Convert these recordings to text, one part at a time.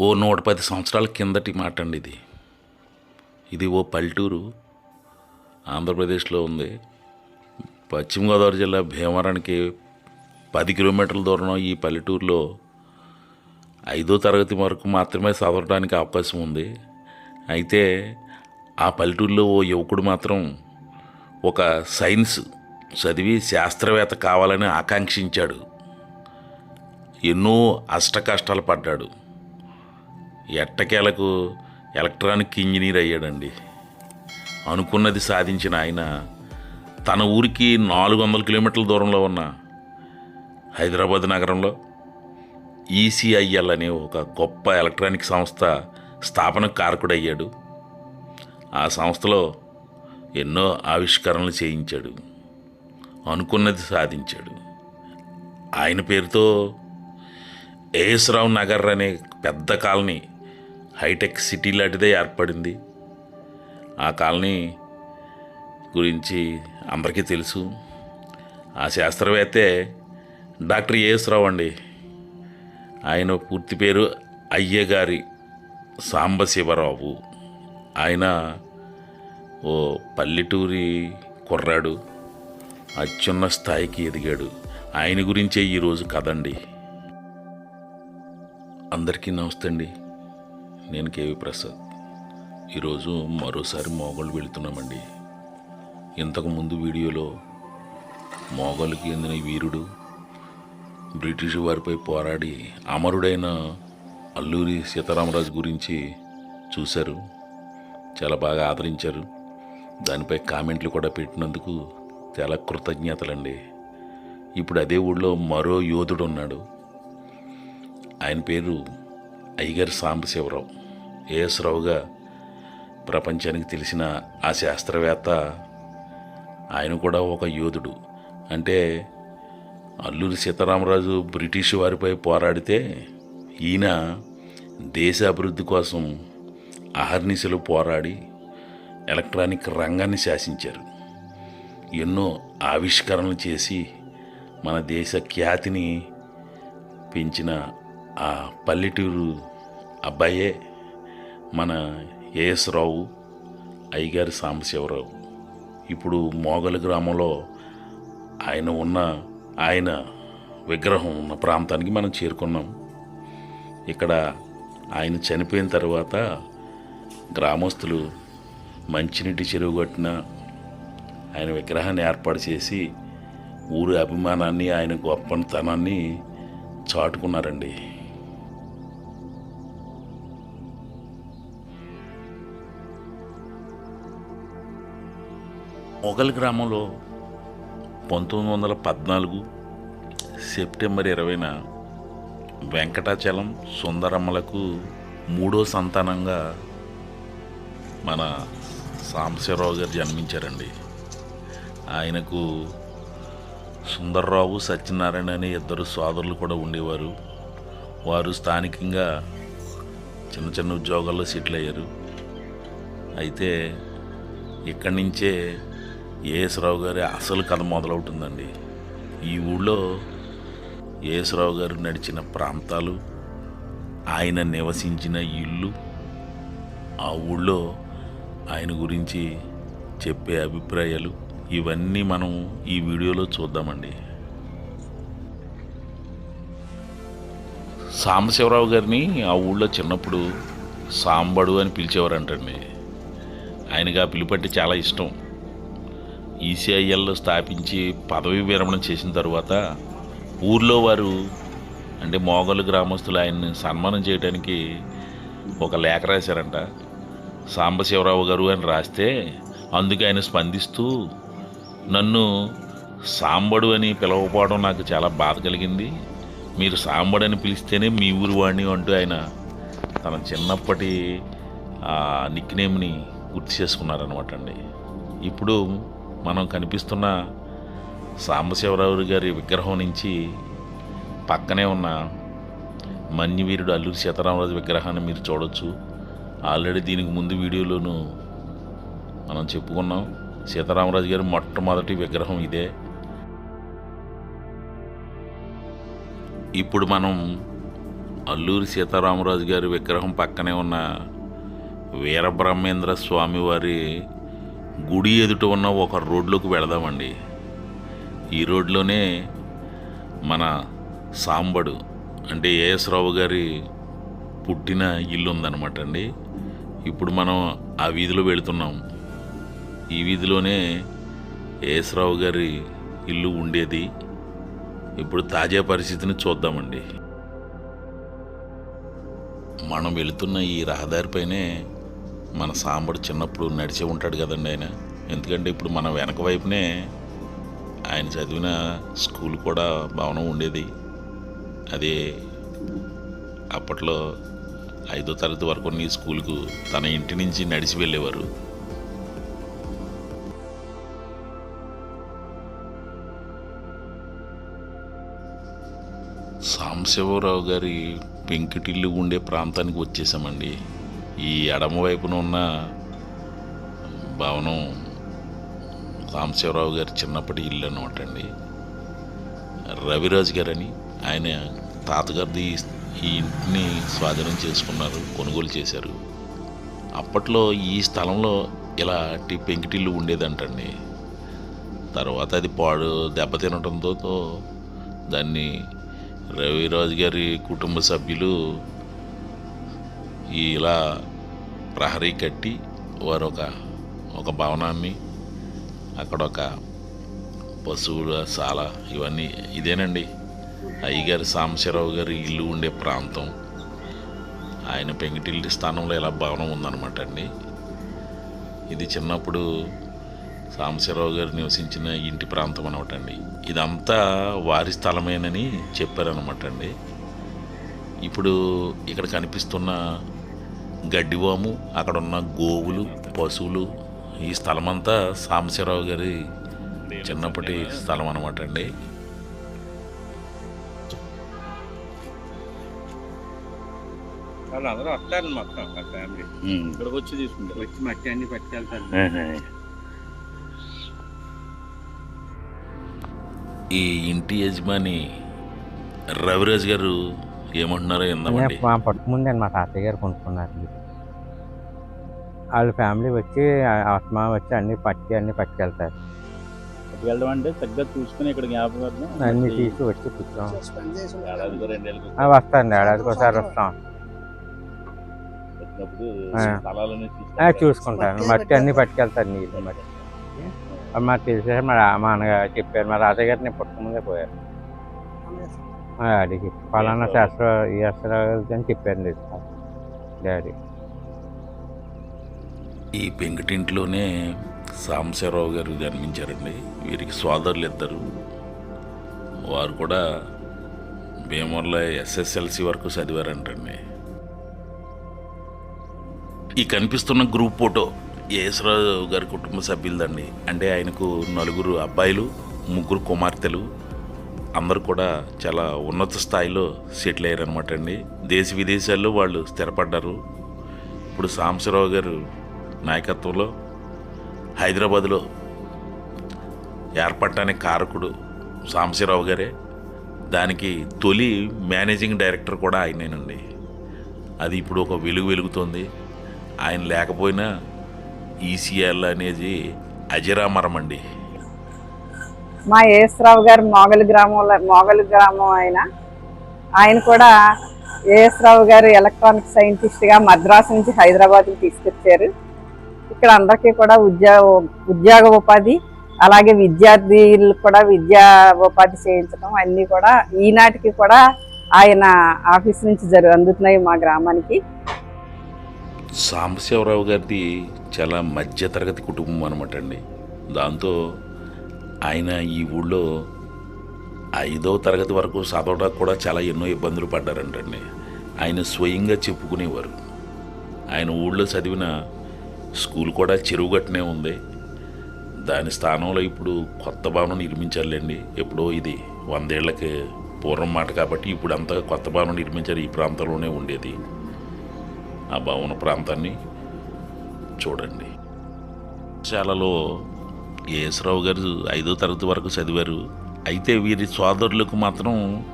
ఓ నూట పది సంవత్సరాల కిందటి మాట అండి ఇది. ఇది ఓ పల్లెటూరు ఆంధ్రప్రదేశ్లో ఉంది. పశ్చిమ గోదావరి జిల్లా భీమవరానికి పది కిలోమీటర్ల దూరం ఈ పల్లెటూరులో ఐదో తరగతి వరకు మాత్రమే చదవడానికి అవకాశం ఉంది. అయితే ఆ పల్లెటూరులో ఓ యువకుడు మాత్రం ఒక సైన్స్ చదివి శాస్త్రవేత్త కావాలని ఆకాంక్షించాడు. ఎన్నో అష్ట కష్టాలు పడ్డాడు. ఎట్టకేలకు ఎలక్ట్రానిక్ ఇంజనీర్ అయ్యాడండి. అనుకున్నది సాధించిన ఆయన తన ఊరికి నాలుగు వందల కిలోమీటర్ల దూరంలో ఉన్న హైదరాబాద్ నగరంలో ఈసీఐఎల్ అనే ఒక గొప్ప ఎలక్ట్రానిక్ సంస్థ స్థాపన కారకుడయ్యాడు. ఆ సంస్థలో ఎన్నో ఆవిష్కరణలు చేయించాడు. అనుకున్నది సాధించాడు. ఆయన పేరుతో ఏఎస్ రావు నగర్ అనే పెద్ద కాలనీ హైటెక్ సిటీ లాంటిదే ఏర్పడింది. ఆ కాలనీ గురించి అందరికీ తెలుసు. ఆ శాస్త్రవేత్తే డాక్టర్ ఏఎస్ రావు అండి. ఆయన పూర్తి పేరు అయ్యగారి సాంబశివరావు. ఆయన ఓ పల్లెటూరి కుర్రాడు అత్యున్న స్థాయికి ఎదిగాడు. ఆయన గురించే ఈరోజు కదండి అందరికీ నమస్తే అండి. నేను కేవి ప్రసాద్. ఈరోజు మరోసారి మోగోళ్ళు వెళుతున్నామండి. ఇంతకుముందు వీడియోలో మోగోళ్ళకి చెందిన వీరుడు బ్రిటిష్ వారిపై పోరాడి అమరుడైన అల్లూరి సీతారామరాజు గురించి చూశారు. చాలా బాగా ఆదరించారు. దానిపై కామెంట్లు కూడా పెట్టినందుకు చాలా కృతజ్ఞతలండి. ఇప్పుడు అదే ఊళ్ళో మరో యోధుడు ఉన్నాడు. ఆయన పేరు అయ్యగారి సాంబశివరావు. ఏఎస్ రావుగా ప్రపంచానికి తెలిసిన ఆ శాస్త్రవేత్త ఆయన కూడా ఒక యోధుడు. అంటే అల్లూరి సీతారామరాజు బ్రిటిష్ వారిపై పోరాడితే ఈయన దేశ అభివృద్ధి కోసం అహర్నిశలు పోరాడి ఎలక్ట్రానిక్ రంగాన్ని శాసించారు. ఎన్నో ఆవిష్కరణలు చేసి మన దేశ ఖ్యాతిని పెంచిన ఆ పల్లెటూరు అబ్బాయే మన ఏఎస్ రావు అయ్యగారి సాంబశివరావు. ఇప్పుడు మోగల గ్రామంలో ఆయన ఉన్న ఆయన విగ్రహం ఉన్న ప్రాంతానికి మనం చేరుకున్నాం. ఇక్కడ ఆయన చనిపోయిన తర్వాత గ్రామస్తులు మంచినీటి చెరువు కట్టిన ఆయన విగ్రహాన్ని ఏర్పాటు చేసి ఊరి అభిమానాన్ని ఆయన గొప్పతనాన్ని చాటుకున్నారండి. మొఘల్ గ్రామంలో పంతొమ్మిది వందల పద్నాలుగు సెప్టెంబర్ ఇరవైన వెంకటాచలం సుందరమ్మలకు మూడో సంతానంగా మన సాంబశివరావు గారు జన్మించారండి. ఆయనకు సుందర్రావు సత్యనారాయణ అనే ఇద్దరు సోదరులు కూడా ఉండేవారు. వారు స్థానికంగా చిన్న చిన్న ఉద్యోగాల్లో సెటిల్ అయ్యారు. అయితే ఇక్కడి నుంచే ఏఎస్ గారి అసలు కథ మొదలవుతుందండి. ఈ ఊళ్ళో ఏఎస్ గారు నడిచిన ప్రాంతాలు ఆయన నివసించిన ఇల్లు ఆ ఊళ్ళో ఆయన గురించి చెప్పే అభిప్రాయాలు ఇవన్నీ మనం ఈ వీడియోలో చూద్దామండి. సాంబశివరావు గారిని ఆ ఊళ్ళో చిన్నప్పుడు సాంబడు అని పిలిచేవారంటండి. ఆయనకి ఆ పిలుపట్టి చాలా ఇష్టం. ఈసీఐఎల్లో స్థాపించి పదవి విరమణ చేసిన తర్వాత ఊర్లో వారు అంటే మోగలు గ్రామస్తులు ఆయన్ని సన్మానం చేయడానికి ఒక లేఖ రాశారంట. సాంబశివరావు గారు అని రాస్తే అందుకు ఆయన స్పందిస్తూ నన్ను సాంబడు అని పిలవకపోవడం నాకు చాలా బాధ కలిగింది. మీరు సాంబడు అని పిలిస్తేనే మీ ఊరు వాడిని అంటూ ఆయన తన చిన్నప్పటి నిక్నేమ్ని గుర్తు చేసుకున్నారనమాట అండి. ఇప్పుడు మనం కనిపిస్తున్న సాంబశివరావు గారి విగ్రహం నుంచి పక్కనే ఉన్న మన్యవీరుడు అల్లూరి సీతారామరాజు విగ్రహాన్ని మీరు చూడొచ్చు. ఆల్రెడీ దీనికి ముందు వీడియోలోనూ మనం చెప్పుకున్నాం. సీతారామరాజు గారి మొట్టమొదటి విగ్రహం ఇదే. ఇప్పుడు మనం అల్లూరి సీతారామరాజు గారి విగ్రహం పక్కనే ఉన్న వీరబ్రహ్మేంద్ర స్వామివారి గుడి ఎదుట ఉన్న ఒక రోడ్లోకి వెళదామండి. ఈ రోడ్లోనే మన సాంబడు అంటే ఏఎస్ రావు గారి పుట్టిన ఇల్లు ఉందన్నమాట అండి. ఇప్పుడు మనం ఆ వీధిలో వెళుతున్నాం. ఈ వీధిలోనే ఏఎస్ రావు గారి ఇల్లు ఉండేది. ఇప్పుడు తాజా పరిస్థితిని చూద్దామండి. మనం వెళుతున్న ఈ రహదారిపైనే మన సాంబడు చిన్నప్పుడు నడిచే ఉంటాడు కదండి ఆయన. ఎందుకంటే ఇప్పుడు మన వెనక వైపునే ఆయన చదివిన స్కూల్ కూడా భవనం ఉండేది. అదే అప్పట్లో ఐదో తరగతి వరకు ఈ స్కూల్కు తన ఇంటి నుంచి నడిచి వెళ్ళేవారు. సాంబశివరావు గారి పెంకిటిల్లు ఉండే ప్రాంతానికి వచ్చేసామండి. ఈ ఎడమ వైపున ఉన్న భవనం రామశివరావు గారి చిన్నప్పటి ఇల్లు అనమాట అండి రవిరాజు గారని ఆయన తాతగారిది ఈ ఇంటిని స్వాధీనం చేసుకున్నారు కొనుగోలు చేశారు. అప్పట్లో ఈ స్థలంలో ఇలా పెంకిటిల్లు ఉండేదంటండి. తర్వాత అది పాడు దెబ్బతినటంతో దాన్ని రవిరాజు గారి కుటుంబ సభ్యులు ఈ ఇలా ప్రహరీ కట్టి వారు ఒక ఒక భవనాన్ని అక్కడ ఒక పశువుల శాల ఇవన్నీ ఇదేనండి. అయ్యగారి సాంబశివరావు గారి ఇల్లు ఉండే ప్రాంతం. ఆయన పెంకిటిల్లి స్థానంలో ఇలా భవనం ఉందన్నమాట అండి. ఇది చిన్నప్పుడు సాంబశివరావు గారు నివసించిన ఇంటి ప్రాంతం అనమాట అండి. ఇదంతా వారి స్థలమేనని చెప్పారనమాట అండి. ఇప్పుడు ఇక్కడ కనిపిస్తున్న గడ్డివాము అక్కడ ఉన్న గోవులు పశువులు ఈ స్థలం అంతా సాంబశివరావు గారి చిన్నప్పటి స్థలం అనమాట అండి వాళ్ళు అందరూ వస్తారు మొత్తం మా ఫ్యామిలీ. ఇక్కడికి వచ్చి తీసుకుంటారు. వచ్చి మట్టి అన్ని పట్టుకెళ్తారు. ఈ ఇంటి యజమాని రవిరాజ్ గారు ఏమంటున్నారో విందామండి. మా పట్టుకుందండి మా తాతయ్య గారు కొనుక్కున్నారు. వాళ్ళ ఫ్యామిలీ వచ్చి ఆత్మ వచ్చి అన్ని పట్టి అన్ని పట్టుకెళ్తారు. పట్టుకెళ్ళడం అంటే చక్కగా చూసుకుని ఇక్కడ జ్ఞాపకం అన్ని తీసి వచ్చి కూర్చోం. వస్తాండి ఏడాదికి ఒకసారి వస్తాం. చూసుకుంటాను మట్టి అన్ని పట్టుకెళ్తారు నీళ్ళు మట్టి. మాకు తెలిసే మా మా అన్నగారు చెప్పారు. మా తాతయ్య గారు నేను పుట్టకముందే పోయారు అడిగి పలానా శాస్త్ర శాస్త్రాలు అని చెప్పారు తెలుసు డాడీ. ఈ పెంకుటింట్లోనే సాంబశివరావు గారు జన్మించారండి. వీరికి సోదరులు ఇద్దరు. వారు కూడా భీమవరంలో ఎస్ఎస్ఎల్సి వరకు చదివారంటండి. ఈ కనిపిస్తున్న గ్రూప్ ఫోటో యేసరావు గారి కుటుంబ సభ్యులదండి. అంటే ఆయనకు నలుగురు అబ్బాయిలు ముగ్గురు కుమార్తెలు అందరూ కూడా చాలా ఉన్నత స్థాయిలో సెటిల్ అయ్యారనమాట అండి. దేశ విదేశాల్లో వాళ్ళు స్థిరపడ్డారు. ఇప్పుడు సాంబశివరావు గారు నాయకత్వంలో హైదరాబాద్లో ఏర్పడటానికి కారకుడు సాంబశివరావు గారే. దానికి తొలి మేనేజింగ్ డైరెక్టర్ కూడా ఆయనేనండి. అది ఇప్పుడు ఒక వెలుగు వెలుగుతోంది. ఆయన లేకపోయినా ఈసీఎల్ అనేది అజరామరం అండి మా ఏఎస్రావు గారు మోగలి గ్రామంలో మోగలి గ్రామం ఆయన. ఆయన కూడా ఏఎస్రావు గారు ఎలక్ట్రానిక్ సైంటిస్ట్గా మద్రాసు నుంచి హైదరాబాద్కి తీసుకొచ్చారు. ఇక్కడ అందరికీ కూడా ఉద్యోగ ఉద్యోగ ఉపాధి అలాగే విద్యార్థులకు కూడా విద్యా ఉపాధి చేయించడం అన్నీ కూడా ఈనాటికి కూడా ఆయన ఆఫీస్ నుంచి జరు అందుతున్నాయి మా గ్రామానికి. సాంబశివరావు గారిది చాలా మధ్యతరగతి కుటుంబం అనమాట అండి. దాంతో ఆయన ఈ ఊళ్ళో ఐదో తరగతి వరకు చదవడానికి కూడా చాలా ఎన్నో ఇబ్బందులు పడ్డారంటండి. ఆయన స్వయంగా చెప్పుకునేవారు. ఆయన ఊళ్ళో చదివిన స్కూల్ కూడా చెరువుగట్టునే ఉంది. దాని స్థానంలో ఇప్పుడు కొత్త భవనం నిర్మించాలండి ఎప్పుడో ఇది వందేళ్ళకి పూర్వం మాట కాబట్టి ఇప్పుడు అంతా కొత్త భవనం నిర్మించారు ఈ ప్రాంతంలోనే ఉండేది. ఆ భవన ప్రాంతాన్ని చూడండి. చాలాలో యేసరావు గారు ఐదో తరగతి వరకు చదివారు. అయితే వీరి సోదరులకు మాత్రం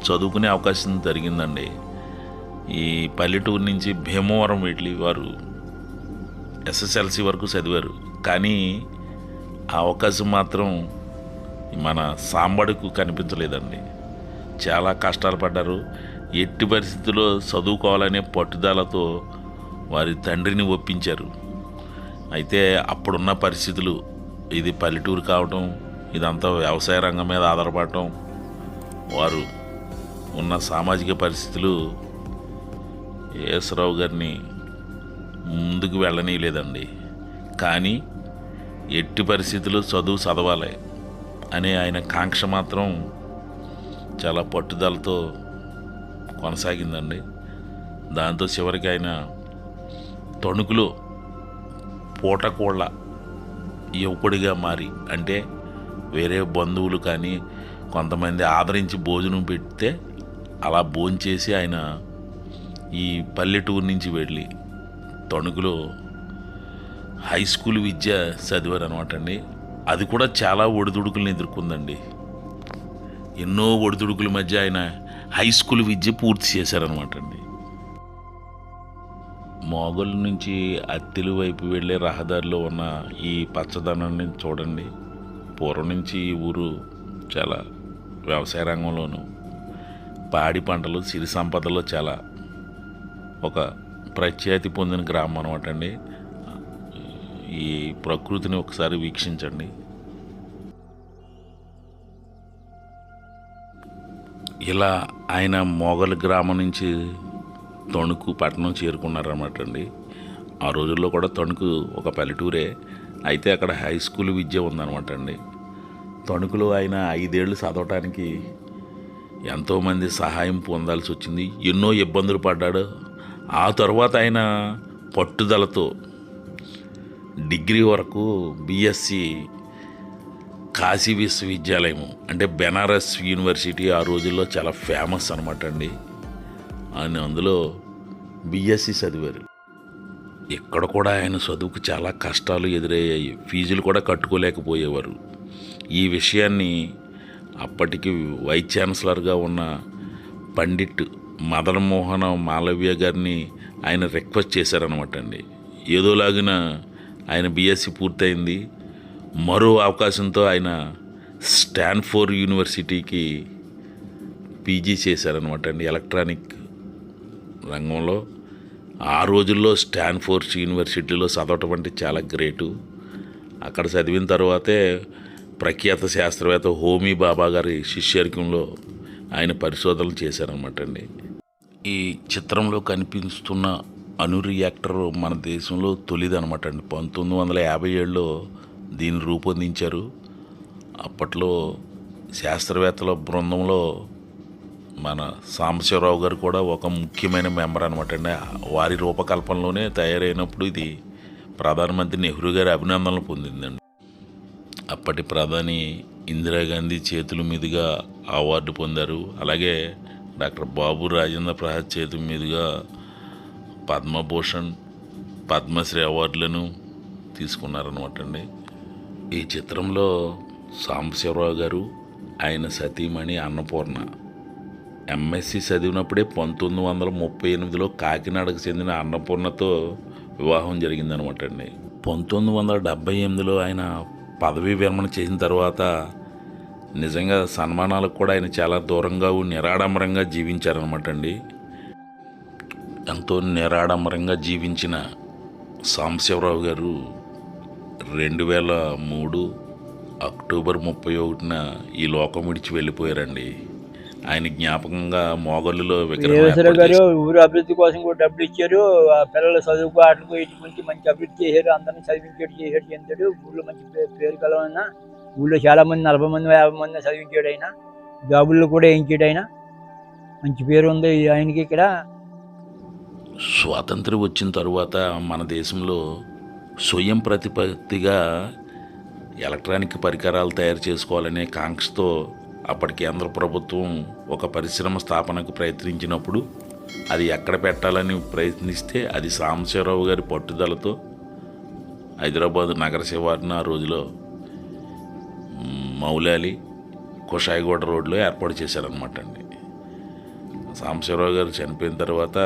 చదువుకునే అవకాశం జరిగిందండి. ఈ పల్లెటూరు నుంచి భీమవరం వెళ్ళి వారు ఎస్ఎస్ఎల్సి వరకు చదివారు. కానీ ఆ అవకాశం మాత్రం మన సాంబడికు కనిపించలేదండి. చాలా కష్టాలు పడ్డారు. ఎట్టి పరిస్థితుల్లో చదువుకోవాలనే పట్టుదలతో వారి తండ్రిని ఒప్పించారు. అయితే అప్పుడున్న పరిస్థితులు ఇది పల్లెటూరు కావటం ఇదంతా వ్యవసాయ రంగం మీద ఆధారపడటం వారు ఉన్న సామాజిక పరిస్థితులు యేసరావు గారిని ముందుకు వెళ్ళనీయలేదండి. కానీ ఎట్టి పరిస్థితులు చదువు చదవాలి అనే ఆయన కాంక్ష మాత్రం చాలా పట్టుదలతో కొనసాగిందండి. దాంతో చివరికి ఆయన తణుకులో పూటకోళ్ళ యువకుడిగా మారి అంటే వేరే బంధువులు కానీ కొంతమంది ఆదరించి భోజనం పెడితే అలా భోంచేసి ఆయన ఈ పల్లెటూరు నుంచి వెళ్ళి తణుకులో హై స్కూల్ విద్య చదివారు అనమాట అండి. అది కూడా చాలా ఒడిదుడుకులను ఎదుర్కొందండి. ఎన్నో ఒడిదుడుకుల మధ్య ఆయన హై స్కూల్ విద్య పూర్తి చేశారనమాట అండి. మోగల్ నుంచి అత్తిలి వైపు వెళ్ళే రహదారిలో ఉన్న ఈ పచ్చదనాన్ని చూడండి. పూర్వం నుంచి ఈ ఊరు చాలా వ్యవసాయ రంగంలోనూ పాడి పంటలు సిరి సంపదలో చాలా ఒక ప్రఖ్యాతి పొందిన గ్రామం అనమాట అండి. ఈ ప్రకృతిని ఒకసారి వీక్షించండి. ఇలా ఆయన మోగల్ గ్రామం నుంచి తణుకు పట్టణం చేరుకున్నారన్నమాట అండి. ఆ రోజుల్లో కూడా తణుకు ఒక పల్లెటూరే. అయితే అక్కడ హై స్కూల్ విద్య ఉందన్నమాట అండి. తణుకులో ఆయన ఐదేళ్ళు చదవటానికి ఎంతోమంది సహాయం పొందాల్సి వచ్చింది. ఎన్నో ఇబ్బందులు పడ్డాడు. ఆ తర్వాత ఆయన పట్టుదలతో డిగ్రీ వరకు బీఎస్సీ కాశీ విశ్వవిద్యాలయం అంటే బెనారస్ యూనివర్సిటీ ఆ రోజుల్లో చాలా ఫేమస్ అనమాట అండి. ఆయన అందులో బీఎస్సీ చదివారు. ఇక్కడ కూడా ఆయన చదువుకు చాలా కష్టాలు ఎదురయ్యాయి. ఫీజులు కూడా కట్టుకోలేకపోయేవారు. ఈ విషయాన్ని అప్పటికి వైస్ ఛాన్సలర్గా ఉన్న పండిట్ మదన్ మోహన మాలవ్య గారిని ఆయన రిక్వెస్ట్ చేశారనమాట అండి. ఏదోలాగిన ఆయన బీఎస్సీ పూర్తయింది. మరో అవకాశంతో ఆయన స్టాన్ఫోర్డ్ యూనివర్సిటీకి పీజీ చేశారనమాట అండి. ఎలక్ట్రానిక్ రంగంలో ఆ రోజుల్లో స్టాన్ఫోర్డ్ యూనివర్సిటీలో చదవటం అంటే చాలా గ్రేటు. అక్కడ చదివిన తర్వాతే ప్రఖ్యాత శాస్త్రవేత్త హోమీ బాబా గారి శిష్యర్గంలో ఆయన పరిశోధనలు చేశారనమాట అండి. ఈ చిత్రంలో కనిపిస్తున్న అణు రియాక్టర్ మన దేశంలో తొలిదనమాట అండి. పంతొమ్మిది వందల యాభై ఏడులో దీన్ని రూపొందించారు. అప్పట్లో శాస్త్రవేత్తల బృందంలో మన సాంబశివరావు గారు కూడా ఒక ముఖ్యమైన మెంబర్ అనమాట అండి. వారి రూపకల్పనలోనే తయారైనప్పుడు ఇది ప్రధానమంత్రి నెహ్రూ గారి అభినందనలు పొందిందండి. అప్పటి ప్రధాని ఇందిరాగాంధీ చేతుల మీదుగా అవార్డు పొందారు. అలాగే డాక్టర్ బాబు రాజేంద్ర ప్రసాద్ చేతుల మీదుగా పద్మభూషణ్ పద్మశ్రీ అవార్డులను తీసుకున్నారనమాట అండి. ఈ చిత్రంలో సాంబశివరావు గారు ఆయన సతీమణి అన్నపూర్ణ ఎంఎస్సి చదివినప్పుడే పంతొమ్మిది వందల ముప్పై ఎనిమిదిలో కాకినాడకు చెందిన అన్నపూర్ణతో వివాహం జరిగిందనమాట అండి. పంతొమ్మిది వందల డెబ్భై ఎనిమిదిలో ఆయన పదవీ విరమణ చేసిన తర్వాత నిజంగా సన్మానాలకు కూడా ఆయన చాలా దూరంగా నిరాడంబరంగా జీవించారనమాట అండి. ఎంతో నిరాడంబరంగా జీవించిన సాంబశివరావు గారు రెండు వేల మూడు అక్టోబర్ ముప్పై ఒకటిన ఈ లోకం విడిచి వెళ్ళిపోయారండి. ఆయన జ్ఞాపకంగా మోగళ్ళులో విగ్రహం గారు. ఊరు అభివృద్ధి కోసం కూడా డబ్బులు ఇచ్చారు. ఆ పిల్లల చదువుకు ఆటలకు ఇటువంటి మంచి అభివృద్ధి చేశారు. అందరిని చదివించాడు చేశాడు చెందాడు ఊళ్ళో మంచి పేరు కలవైన ఊళ్ళో చాలా మంది నలభై మంది యాభై మంది చదివించాడు ఆయన జాబుల్లో కూడా వేయించాడు ఆయన మంచి పేరు ఉంది ఆయనకి ఇక్కడ. స్వాతంత్రం వచ్చిన తరువాత మన దేశంలో స్వయం ప్రతిపత్తిగా ఎలక్ట్రానిక్ పరికరాలు తయారు చేసుకోవాలనే కాంక్షతో అప్పటి కేంద్ర ప్రభుత్వం ఒక పరిశ్రమ స్థాపనకు ప్రయత్నించినప్పుడు అది ఎక్కడ పెట్టాలని ప్రయత్నిస్తే అది సాంబశివరావు గారి పట్టుదలతో హైదరాబాద్ నగర శివారిన ఆ రోజులో మౌలాలి కుషాయిగూడ రోడ్లో ఏర్పాటు చేశారనమాట అండి. సాంబశివరావు గారు చనిపోయిన తర్వాత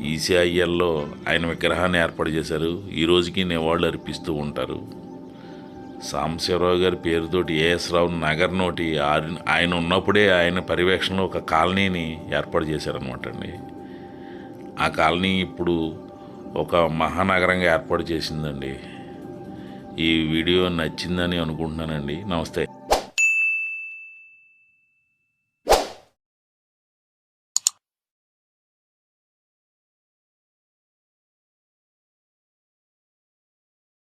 ఈసీఐఎల్లో ఆయన విగ్రహాన్ని ఏర్పాటు చేశారు. ఈ రోజుకి నివాళులు అర్పిస్తూ ఉంటారు. సాంబశివరావు గారి పేరుతోటి ఏఎస్ రావు నగర్ నోటి ఆయన ఉన్నప్పుడే ఆయన పర్యవేక్షణలో ఒక కాలనీని ఏర్పాటు చేశారనమాట అండి. ఆ కాలనీ ఇప్పుడు ఒక మహానగరంగా ఏర్పాటు చేసిందండి. ఈ వీడియో నచ్చిందని అనుకుంటున్నానండి. నమస్తే.